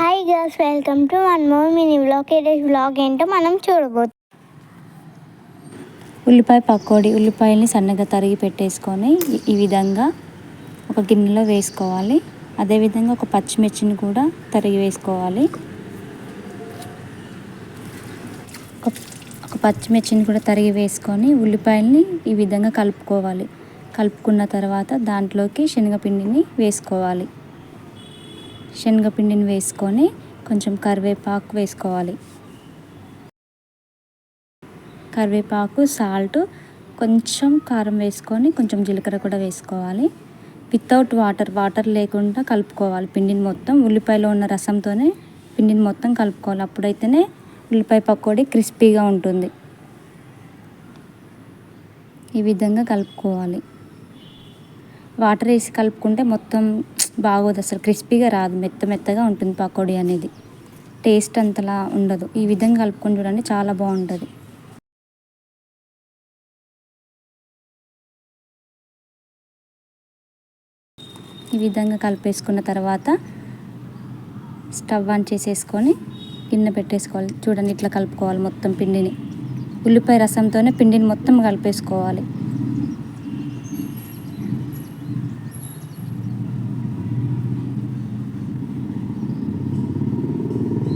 Hi girls welcome to one more mini blog ఈరోజు blog ఏంటో మనం చూడబోతున్నాం ఉల్లిపాయ పకోడీ ఉల్లిపాయల్ని సన్నగా తరిగి పెట్టేసుకొని ఈ- ఈ విధంగా ఒక గిన్నెలో వేసుకోవాలి. అదేవిధంగా ఒక పచ్చిమిర్చిని కూడా తరిగి వేసుకోవాలి. ఒక ఒక పచ్చిమిర్చిని కూడా తరిగి వేసుకొని ఉల్లిపాయల్ని ఈ విధంగా కలుపుకోవాలి. కలుపుకున్న తర్వాత దాంట్లోకి శనగపిండిని వేసుకోవాలి. శనగపిండిని వేసుకొని కొంచెం కరివేపాకు వేసుకోవాలి. కరివేపాకు సాల్ట్ కొంచెం కారం వేసుకొని కొంచెం జీలకర్ర కూడా వేసుకోవాలి. వితౌట్ వాటర్ వాటర్ లేకుండా కలుపుకోవాలి పిండిని మొత్తం. ఉల్లిపాయలో ఉన్న రసంతోనే పిండిని మొత్తం కలుపుకోవాలి. అప్పుడైతేనే ఉల్లిపాయ పకోడీ క్రిస్పీగా ఉంటుంది. ఈ విధంగా కలుపుకోవాలి. వాటర్ వేసి కలుపుకుంటే మొత్తం బాగోదు అసలు. క్రిస్పీగా రాదు. మెత్త మెత్తగా ఉంటుంది పకోడీ అనేది. టేస్ట్ అంతలా ఉండదు. ఈ విధంగా కలుపుకొని చూడండి చాలా బాగుంటుంది. ఈ విధంగా కలిపేసుకున్న తర్వాత స్టవ్ ఆన్ చేసేసుకొని గిన్నె పెట్టేసుకోవాలి. చూడండి ఇట్లా కలుపుకోవాలి మొత్తం పిండిని. ఉల్లిపాయ రసంతోనే పిండిని మొత్తం కలిపేసుకోవాలి.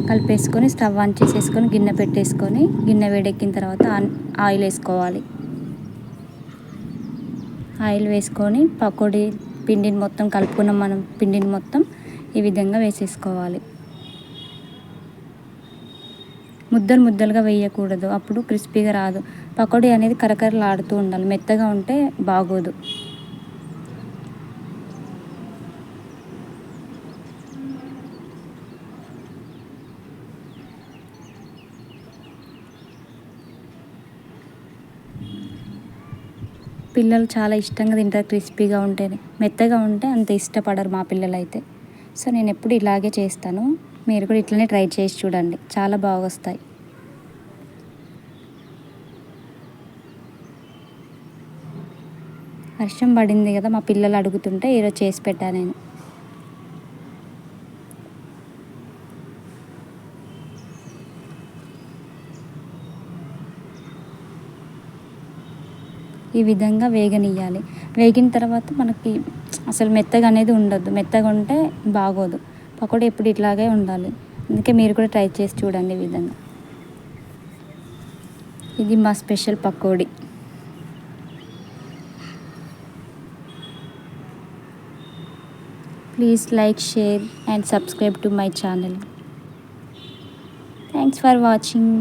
కలిపేసుకొని స్టవ్ ఆన్ చేసేసుకొని గిన్నె పెట్టేసుకొని గిన్నె వేడెక్కిన తర్వాత ఆయిల్ వేసుకోవాలి. ఆయిల్ వేసుకొని పకోడీ పిండిని మొత్తం కలుపుకున్న మనం పిండిని మొత్తం ఈ విధంగా వేసేసుకోవాలి. ముద్దలు ముద్దలుగా వేయకూడదు అప్పుడు క్రిస్పీగా రాదు. పకోడీ అనేది కరకరలాడుతూ ఉండాలి మెత్తగా ఉంటే బాగోదు. పిల్లలు చాలా ఇష్టంగా తింటారు క్రిస్పీగా ఉంటేనే. మెత్తగా ఉంటే అంత ఇష్టపడరు మా పిల్లలు అయితే సో నేను ఎప్పుడు ఇలాగే చేస్తాను. మీరు కూడా ఇట్లనే ట్రై చేసి చూడండి. చాలా బాగా వస్తాయి వర్షం పడింది కదా మా పిల్లలు అడుగుతుంటే ఈరోజు చేసి పెట్టాను నేను. ఈ విధంగా వేగనియ్యాలి. వేగిన తర్వాత మనకి అసలు మెత్తగా అనేది ఉండద్దు మెత్తగా ఉంటే బాగోదు. పకోడీ ఎప్పుడు ఇట్లాగే ఉండాలి. అందుకే మీరు కూడా ట్రై చేసి చూడండి ఈ విధంగా. ఇది మా special pakodi. Please like share and subscribe to my channel. Thanks for watching.